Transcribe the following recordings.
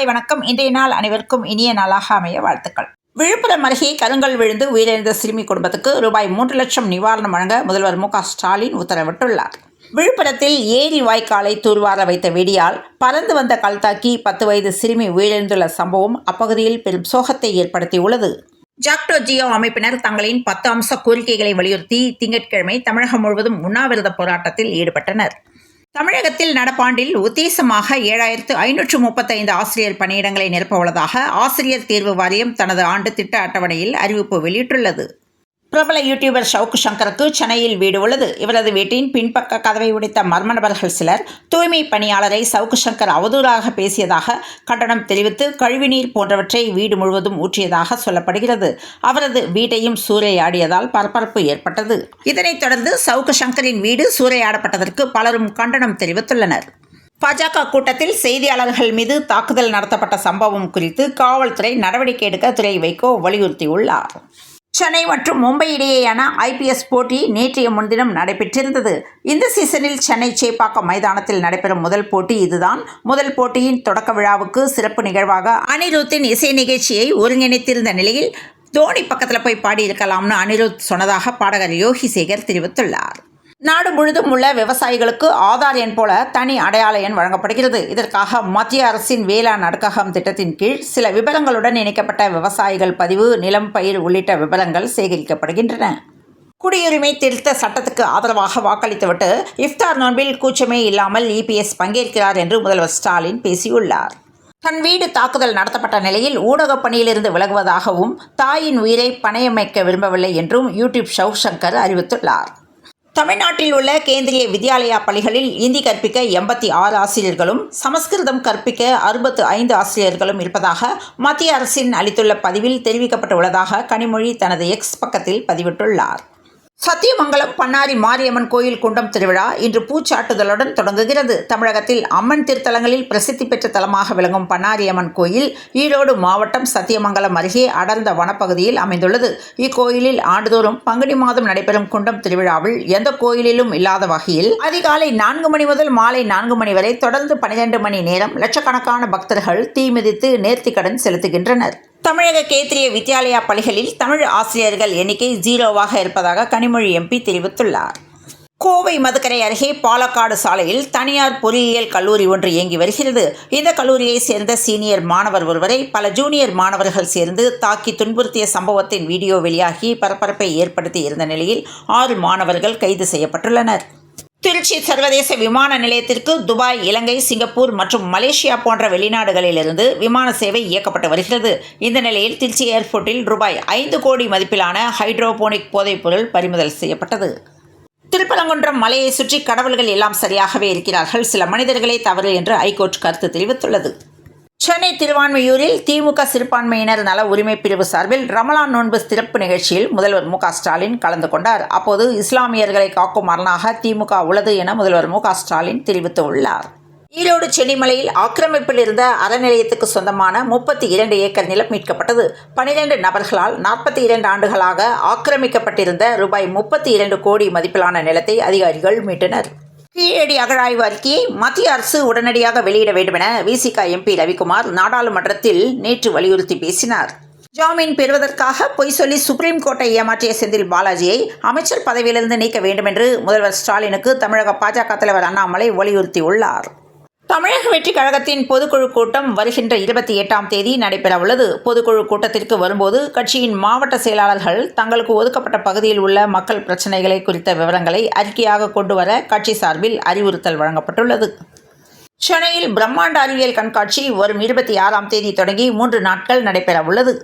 காலை வணக்கம். இன்றைய நாள் அனைவருக்கும் இனிய நாளாக அமைய வாழ்த்துக்கள். விழுப்புரம் அருகே கருங்கல் விழுந்து உயிரிழந்த சிறுமி குடும்பத்துக்கு ரூபாய் மூன்று லட்சம் நிவாரணம் வழங்க முதல்வர் மு ஸ்டாலின் உத்தரவிட்டுள்ளார். விழுப்புரத்தில் ஏரி வாய்க்காலை தூர்வார வைத்த வெடியால் பறந்து வந்த கல் தாக்கி பத்து வயது சிறுமி உயிரிழந்துள்ள சம்பவம் அப்பகுதியில் பெரும் சோகத்தை ஏற்படுத்தியுள்ளது. ஜாக்டோ ஜியோ அமைப்பினர் தங்களின் பத்து அம்ச கோரிக்கைகளை வலியுறுத்தி திங்கட்கிழமை தமிழகம் முழுவதும் உண்ணாவிரத போராட்டத்தில் ஈடுபட்டனர். தமிழகத்தில் நடப்பாண்டில் உத்தேசமாக ஏழாயிரத்து ஐநூற்று முப்பத்தைந்து ஆசிரியர் பணியிடங்களை நிரப்ப உள்ளதாக ஆசிரியர் தேர்வு வாரியம் தனது ஆண்டு திட்ட அட்டவணையில் அறிவிப்பு வெளியிட்டுள்ளது. பிரபல யூடியூபர் ஷவுக்கு சங்கருக்கு சென்னையில் வீடு உள்ளது. இவரது வீட்டின் பின்பக்க கதவை உடைத்த மர்ம நபர்கள் சிலர் தூய்மை பணியாளரை சவுக்கு சங்கர் அவதூறாக பேசியதாக கண்டனம் தெரிவித்து கழிவுநீர் போன்றவற்றை வீடு முழுவதும் ஊற்றியதாக சொல்லப்படுகிறது. அவரது வீட்டையும் சூறையாடியதால் பரபரப்பு ஏற்பட்டது. இதனைத் தொடர்ந்து சவுக்கு சங்கரின் வீடு சூறையாடப்பட்டதற்கு பலரும் கண்டனம் தெரிவித்துள்ளனர். பாஜக கூட்டத்தில் செய்தியாளர்கள் மீது தாக்குதல் நடத்தப்பட்ட சம்பவம் குறித்து காவல்துறை நடவடிக்கை எடுக்க துறை வைகோ வலியுறுத்தியுள்ளார். சென்னை மற்றும் மும்பை இடையேயான ஐபிஎஸ் போட்டி நேற்றைய முன்தினம் நடைபெற்றிருந்தது. இந்த சீசனில் சென்னை சேப்பாக்கம் மைதானத்தில் நடைபெறும் முதல் போட்டி இதுதான். முதல் போட்டியின் தொடக்க விழாவுக்கு சிறப்பு நிகழ்வாக அனிருத்தின் இசை நிகழ்ச்சியை ஒருங்கிணைத்திருந்த நிலையில் தோனி பக்கத்தில் போய் பாடியிருக்கலாம்னு அனிருத் சொன்னதாக பாடகர் யோகி சேகர் தெரிவித்துள்ளார். நாடு முழுதும் உள்ள விவசாயிகளுக்கு ஆதார் எண் போல தனி அடையாள எண் வழங்கப்படுகிறது. இதற்காக மத்திய அரசின் வேளாண் அடுக்ககம் திட்டத்தின் கீழ் சில விவரங்களுடன் இணைக்கப்பட்ட விவசாயிகள் பதிவு நிலம் பயிர் உள்ளிட்ட விவரங்கள் சேகரிக்கப்படுகின்றன. குடியுரிமை திருத்த சட்டத்துக்கு ஆதரவாக வாக்களித்துவிட்டு இஃப்தார் நோன்பில் கூச்சமே இல்லாமல் இபிஎஸ் பங்கேற்கிறார் என்று முதல்வர் ஸ்டாலின் பேசியுள்ளார். தன் வீடு தாக்குதல் நடத்தப்பட்ட நிலையில் ஊடகப் பணியிலிருந்து விலகுவதாகவும் தாயின் உயிரை பணையமைக்க விரும்பவில்லை என்றும் யூடியூப் ஷவ் சங்கர் அறிவித்துள்ளார். தமிழ்நாட்டில் உள்ள கேந்திரிய வித்யாலயா பள்ளிகளில் இந்தி கற்பிக்க எண்பத்தி ஆறு ஆசிரியர்களும் சமஸ்கிருதம் கற்பிக்க அறுபத்து ஐந்து ஆசிரியர்களும் இருப்பதாக மத்திய அரசின் அளித்துள்ள பதிவில் தெரிவிக்கப்பட்டுள்ளதாக கனிமொழி தனது எக்ஸ் பக்கத்தில் பதிவிட்டுள்ளார். சத்தியமங்கலம் பண்ணாரி மாரியம்மன் கோயில் குண்டம் திருவிழா இன்று பூச்சாட்டுதலுடன் தொடங்குகிறது. தமிழகத்தில் அம்மன் திருத்தலங்களில் பிரசித்தி பெற்ற தலமாக விளங்கும் பண்ணாரியம்மன் கோயில் ஈரோடு மாவட்டம் சத்தியமங்கலம் அருகே அடர்ந்த வனப்பகுதியில் அமைந்துள்ளது. இக்கோயிலில் ஆண்டுதோறும் பங்குனி மாதம் நடைபெறும் குண்டம் திருவிழாவில் எந்த கோயிலிலும் இல்லாத வகையில் அதிகாலை நான்கு மணி முதல் மாலை நான்கு மணி வரை தொடர்ந்து பனிரெண்டு மணி நேரம் லட்சக்கணக்கான பக்தர்கள் தீமிதித்து நேர்த்திக்கடன் செலுத்துகின்றனர். தமிழக கேத்திரிய வித்யாலயா பள்ளிகளில் தமிழ் ஆசிரியர்கள் எண்ணிக்கை ஜீரோவாக இருப்பதாக கனிமொழி எம்பி தெரிவித்துள்ளார். கோவை மதுக்கரை அருகே பாலக்காடு சாலையில் தனியார் பொறியியல் கல்லூரி ஒன்று இயங்கி வருகிறது. இந்த கல்லூரியை சேர்ந்த சீனியர் மாணவர் ஒருவரை பல ஜூனியர் மாணவர்கள் சேர்ந்து தாக்கி துன்புறுத்திய சம்பவத்தின் வீடியோ வெளியாகி பரபரப்பை ஏற்படுத்தி இருந்த நிலையில் ஆறு மாணவர்கள் கைது செய்யப்பட்டுள்ளனர். திருச்சி சர்வதேச விமான நிலையத்திற்கு துபாய் இலங்கை சிங்கப்பூர் மற்றும் மலேசியா போன்ற வெளிநாடுகளிலிருந்து விமான சேவை இயக்கப்பட்டு வருகிறது. இந்த நிலையில் திருச்சி ஏர்போர்ட்டில் ரூபாய் ஐந்து கோடி மதிப்பிலான ஹைட்ரோபோனிக் போதைப்பொருள் பறிமுதல் செய்யப்பட்டது. திருப்பரங்குன்றம் மலையை சுற்றி கடவுள்கள் எல்லாம் சரியாகவே இருக்கிறார்கள். சில மனிதர்களே தவறு என்று ஐகோர்ட் கருத்து தெரிவித்துள்ளது. சென்னை திருவான்மையூரில் திமுக சிறுபான்மையினர் நல உரிமை பிரிவு சார்பில் ரமலான் நோன்பு சிறப்பு நிகழ்ச்சியில் முதல்வர் மு ஸ்டாலின் கலந்து கொண்டார். அப்போது இஸ்லாமியர்களை காக்கும் அரணாக திமுக உள்ளது என முதல்வர் மு ஸ்டாலின் தெரிவித்துள்ளார். ஈரோடு சென்னிமலையில் ஆக்கிரமிப்பில் இருந்த அறநிலையத்துக்கு சொந்தமான முப்பத்தி இரண்டு ஏக்கர் நிலம் மீட்கப்பட்டது. பனிரெண்டு நபர்களால் நாற்பத்தி இரண்டு ஆண்டுகளாக ஆக்கிரமிக்கப்பட்டிருந்த ரூபாய் முப்பத்தி இரண்டு கோடி மதிப்பிலான நிலத்தை அதிகாரிகள் மீட்டனர். கீழடி அகழாய்வறிக்கையை மத்திய அரசு உடனடியாக வெளியிட வேண்டுமென விசிக எம்பி ரவிக்குமார் நாடாளுமன்றத்தில் நேற்று வலியுறுத்தி பேசினார். ஜாமீன் பெறுவதற்காக பொய் சொல்லி சுப்ரீம் கோர்ட்டை ஏமாற்றிய செந்தில் பாலாஜியை அமைச்சர் பதவியிலிருந்து நீக்க வேண்டுமென்று முதல்வர் ஸ்டாலினுக்கு தமிழக பாஜக தலைவர் அண்ணாமலை வலியுறுத்தியுள்ளார். தமிழக வெற்றி கழகத்தின் பொதுக்குழு கூட்டம் வருகின்ற இருபத்தி எட்டாம் தேதி நடைபெறவுள்ளது பொதுக்குழு கூட்டத்திற்கு வரும்போது கட்சியின் மாவட்ட செயலாளர்கள் தங்களுக்கு ஒதுக்கப்பட்ட பகுதியில் உள்ள மக்கள் பிரச்சினைகளை குறித்த விவரங்களை அறிக்கையாக கொண்டு வர கட்சி சார்பில் அறிவுறுத்தல் வழங்கப்பட்டுள்ளது. சென்னையில் பிரம்மாண்ட அறிவியல் கண்காட்சி வரும் இருபத்தி ஆறாம் தேதி தொடங்கி மூன்று நாட்கள் நடைபெறவுள்ளது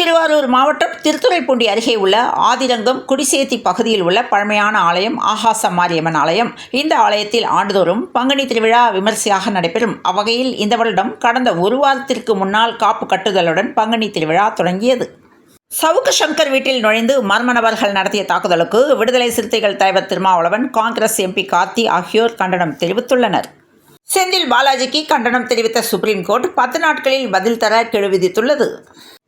திருவாரூர் மாவட்டம் திருத்துறைப்பூண்டி அருகே உள்ள ஆதிரங்கம் குடிசேத்தி பகுதியில் உள்ள பழமையான ஆலயம் ஆகாச மாரியம்மன் ஆலயம். இந்த ஆலயத்தில் ஆண்டுதோறும் பங்குனி திருவிழா விமர்சையாக நடைபெறும். அவ்வகையில் இந்த வருடம் கடந்த ஒரு வாரத்திற்கு முன்னால் காப்பு கட்டுதலுடன் பங்குனி திருவிழா தொடங்கியது. சவுக்கு சங்கர் வீட்டில் நுழைந்து மர்ம நபர்கள் நடத்திய தாக்குதலுக்கு விடுதலை சிறுத்தைகள் தலைவர் திருமாவளவன் காங்கிரஸ் எம்பி கார்த்தி ஆகியோர் கண்டனம் தெரிவித்துள்ளனர். செந்தில் பாலாஜிக்கு கண்டனம் தெரிவித்த சுப்ரீம் கோர்ட் பத்து நாட்களில் பதில் தர கெழு விதித்துள்ளது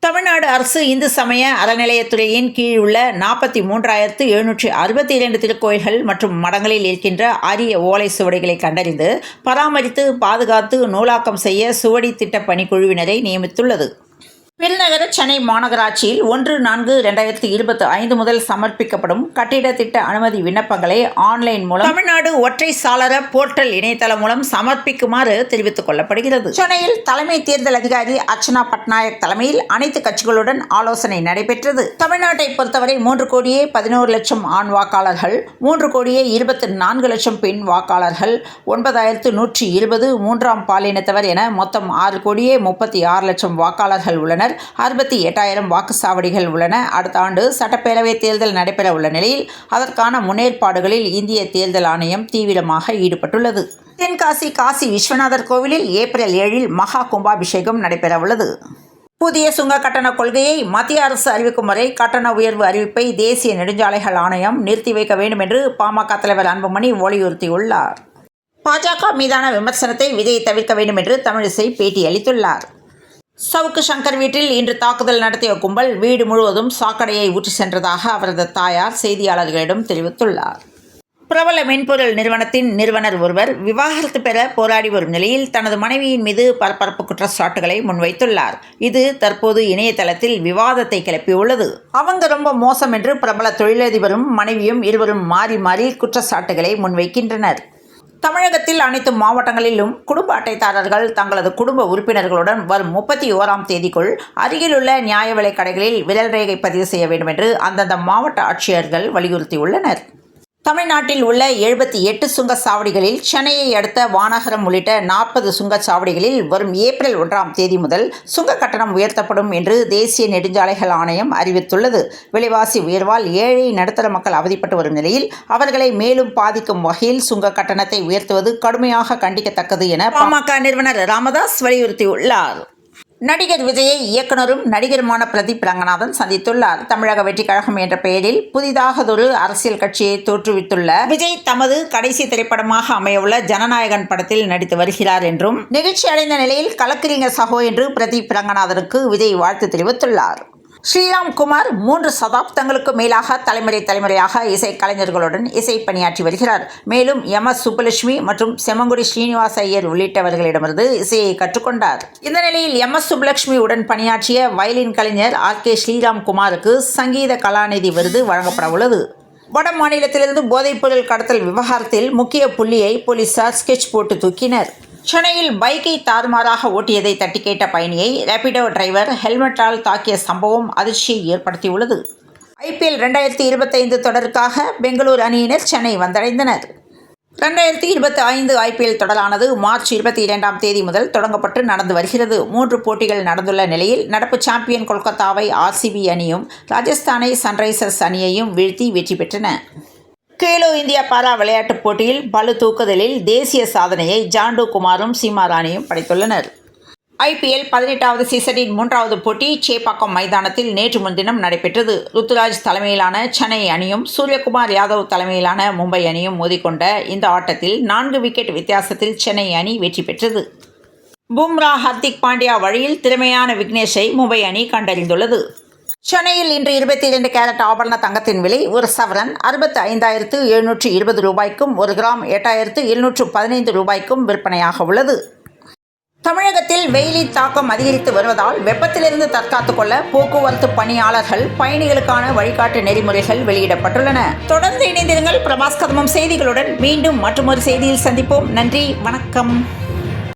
தமிழ்நாடு அரசு இந்து சமய அறநிலையத்துறையின் கீழ் உள்ள நாற்பத்தி மூன்றாயிரத்து எழுநூற்றி அறுபத்தி இரண்டு திருக்கோயில்கள் மற்றும் மடங்களில் இருக்கின்ற அரிய ஓலை சுவடிகளை கண்டறிந்து பராமரித்து பாதுகாத்து நூலாக்கம் செய்ய சுவடி திட்ட பணிக்குழுவினரை நியமித்துள்ளது. பெருநகர சென்னை மாநகராட்சியில் ஒன்று நான்கு ரெண்டாயிரத்தி இருபத்தி ஐந்து முதல் சமர்ப்பிக்கப்படும் கட்டிட திட்ட அனுமதி விண்ணப்பங்களை ஆன்லைன் மூலம் தமிழ்நாடு ஒற்றை சாளர போர்ட்டல் இணையதளம் மூலம் சமர்ப்பிக்குமாறு தெரிவித்துக் கொள்ளப்படுகிறது. சென்னையில் தலைமை தேர்தல் அதிகாரி அர்ச்சனா பட்நாயக் தலைமையில் அனைத்து கட்சிகளுடன் ஆலோசனை நடைபெற்றது. தமிழ்நாட்டை பொறுத்தவரை மூன்று கோடியே பதினோரு லட்சம் ஆண் வாக்காளர்கள் மூன்று கோடியே இருபத்தி நான்கு லட்சம் பெண் வாக்காளர்கள் ஒன்பதாயிரத்து நூற்றி இருபது மூன்றாம் பாலினத்தவர் என மொத்தம் ஆறு கோடியே முப்பத்தி ஆறு லட்சம் வாக்காளர்கள் உள்ளனர். அறுபத்தி எட்டாயிரம் வாக்குச்சாவடிகள் உள்ளன. அடுத்த ஆண்டு சட்டப்பேரவை தேர்தல் நடைபெற உள்ள நிலையில் அதற்கான முன்னேற்பாடுகளில் இந்திய தேர்தல் ஆணையம் தீவிரமாக ஈடுபட்டுள்ளது. தென்காசி காசி விஸ்வநாதர் கோவிலில் ஏப்ரல் ஏழில் மகா கும்பாபிஷேகம் நடைபெற உள்ளது புதிய சுங்க கட்டண கொள்கையை மத்திய அரசு அறிவிக்கும் வரை கட்டண உயர்வு அறிவிப்பை தேசிய நெடுஞ்சாலைகள் ஆணையம் நிறுத்தி வைக்க வேண்டும் என்று பாமக தலைவர் அன்புமணி வலியுறுத்தியுள்ளார். பாஜக மீதான விமர்சனத்தை விஜய் தவிர்க்க வேண்டும் என்று தமிழிசை பேட்டியளித்துள்ளார் சவுக்கு சங்கர் வீட்டில் இன்று தாக்குதல் நடத்திய கும்பல் வீடு முழுவதும் சாக்கடையை ஊற்றி சென்றதாக அவரது தாயார் செய்தியாளர்களிடம் தெரிவித்துள்ளார். பிரபல மென்பொருள் நிறுவனத்தின் நிறுவனர் ஒருவர் விவாகரத்து பெற போராடி வரும் நிலையில் தனது மனைவியின் மீது பரபரப்பு குற்றச்சாட்டுகளை முன்வைத்துள்ளார். இது தற்போது இணையதளத்தில் விவாதத்தை கிளப்பியுள்ளது. அவங்க ரொம்ப மோசம் என்று பிரபல தொழிலதிபரும் மனைவியும் இருவரும் மாறி மாறி குற்றச்சாட்டுகளை முன்வைக்கின்றனர். தமிழகத்தில் அனைத்து மாவட்டங்களிலும் குடும்ப அட்டைதாரர்கள் தங்களது குடும்ப உறுப்பினர்களுடன் வரும் முப்பத்தி ஓராம் தேதிக்குள் அருகிலுள்ள நியாய விலைக் கடைகளில் விரல் ரேகை பதிவு செய்ய வேண்டும் என்று அந்தந்த மாவட்ட ஆட்சியர்கள் வலியுறுத்தியுள்ளனர். தமிழ்நாட்டில் உள்ள எழுபத்தி எட்டு சுங்கச்சாவடிகளில் சென்னையை அடுத்த வானகரம் உள்ளிட்ட நாற்பது சுங்கச்சாவடிகளில் வரும் ஏப்ரல் ஒன்றாம் தேதி முதல் சுங்க கட்டணம் உயர்த்தப்படும் என்று தேசிய நெடுஞ்சாலைகள் ஆணையம் அறிவித்துள்ளது. விலைவாசி உயர்வால் ஏழை நடுத்தர மக்கள் அவதிப்பட்டு வரும் நிலையில் அவர்களை மேலும் பாதிக்கும் வகையில் சுங்க கட்டணத்தை உயர்த்துவது கடுமையாக கண்டிக்கத்தக்கது என பாமக நிறுவனர் ராமதாஸ் வலியுறுத்தியுள்ளார். நடிகர் விஜயை இயக்குனரும் நடிகருமான பிரதீப் ரங்கநாதன் சந்தித்துள்ளார். தமிழக வெற்றி கழகம் என்ற பெயரில் புதிதாகதொரு அரசியல் கட்சியை தோற்றுவித்துள்ள விஜய் தமது கடைசி திரைப்படமாக அமையவுள்ள ஜனநாயகன் படத்தில் நடித்து வருகிறார் என்றும் நிகழ்ச்சி அடைந்த நிலையில் கலக்கிறீங்க சகோ என்று பிரதீப் ரங்கநாதனுக்கு விஜய் வாழ்த்து தெரிவித்துள்ளார். ஸ்ரீராம் குமார் மூன்று சதாப்தங்களுக்கு மேலாக தலைமுறை தலைமுறையாக இசை கலைஞர்களுடன் இசை பணியாற்றி வருகிறார். மேலும் எம் எஸ் சுப்புலட்சுமி மற்றும் செம்மங்குடி ஸ்ரீனிவாச ஐயர் உள்ளிட்டவர்களிடமிருந்து இசையை கற்றுக்கொண்டார். இந்த நிலையில் எம் எஸ் சுப்புலட்சுமி உடன் பணியாற்றிய வயலின் கலைஞர் ஆர் கே ஸ்ரீராம் குமாருக்கு சங்கீத கலாநிதி விருது வழங்கப்பட உள்ளது. வட மாநிலத்திலிருந்து போதைப்பொருள் கடத்தல் விவகாரத்தில் முக்கிய புள்ளியை போலீசார் ஸ்கெட்ச் போட்டு தூக்கினர். சென்னையில் பைக்கை தாறுமாறாக ஓட்டியதை தட்டி கேட்ட பயணியை ரேபிடோ டிரைவர் ஹெல்மெட்டால் தாக்கிய சம்பவம் அதிர்ச்சியை ஏற்படுத்தியுள்ளது. ஐபிஎல் ரெண்டாயிரத்தி இருபத்தைந்து தொடருக்காக பெங்களூர் அணியினர் சென்னை வந்தடைந்தனர். ரெண்டாயிரத்தி இருபத்தி ஐந்து ஐபிஎல் தொடரானது மார்ச் இருபத்தி இரண்டாம் தேதி முதல் தொடங்கப்பட்டு நடந்து வருகிறது. மூன்று போட்டிகள் நடந்துள்ள நிலையில் நடப்பு சாம்பியன் கொல்கத்தாவை ஆர்சிபி அணியும் ராஜஸ்தானை சன்ரைசர்ஸ் அணியையும் வீழ்த்தி வெற்றி பெற்றன. கேலோ இந்தியா பாரா விளையாட்டுப் போட்டியில் பளு தூக்குதலில் தேசிய சாதனையை ஜாண்டு குமாரும் சீமா ராணியும் படைத்துள்ளனர் ஐபிஎல் பதினெட்டாவது சீசனின் மூன்றாவது போட்டி சேப்பாக்கம் மைதானத்தில் நேற்று முன்தினம் நடைபெற்றது. ருத்துராஜ் தலைமையிலான சென்னை அணியும் சூரியகுமார் யாதவ் தலைமையிலான மும்பை அணியும் மோதிக்கொண்ட இந்த ஆட்டத்தில் நான்கு விக்கெட் வித்தியாசத்தில் சென்னை அணி வெற்றி பெற்றது. பும்ரா ஹர்திக் பாண்டியா வழியில் திறமையான விக்னேஷை மும்பை அணி கண்டறிந்துள்ளது. சென்னையில் இன்று இருபத்தி இரண்டு கேரட் ஆபரண தங்கத்தின் விலை ஒரு சவரன் அறுபத்தி ஐந்தாயிரத்து எழுநூற்று இருபது ரூபாய்க்கும் ஒரு கிராம் எட்டாயிரத்து எழுநூற்று பதினைந்து ரூபாய்க்கும் விற்பனையாக உள்ளது. தமிழகத்தில் வெயிலின் தாக்கம் அதிகரித்து வருவதால் வெப்பத்திலிருந்து தற்காத்துக் கொள்ள போக்குவரத்து பணியாளர்கள் பயணிகளுக்கான வழிகாட்டு நெறிமுறைகள் வெளியிடப்பட்டுள்ளன. தொடர்ந்து இணைந்திருங்கள் பிரபாஸ் கதமம் செய்திகளுடன். மீண்டும் மற்றொரு செய்தியில் சந்திப்போம். நன்றி வணக்கம்.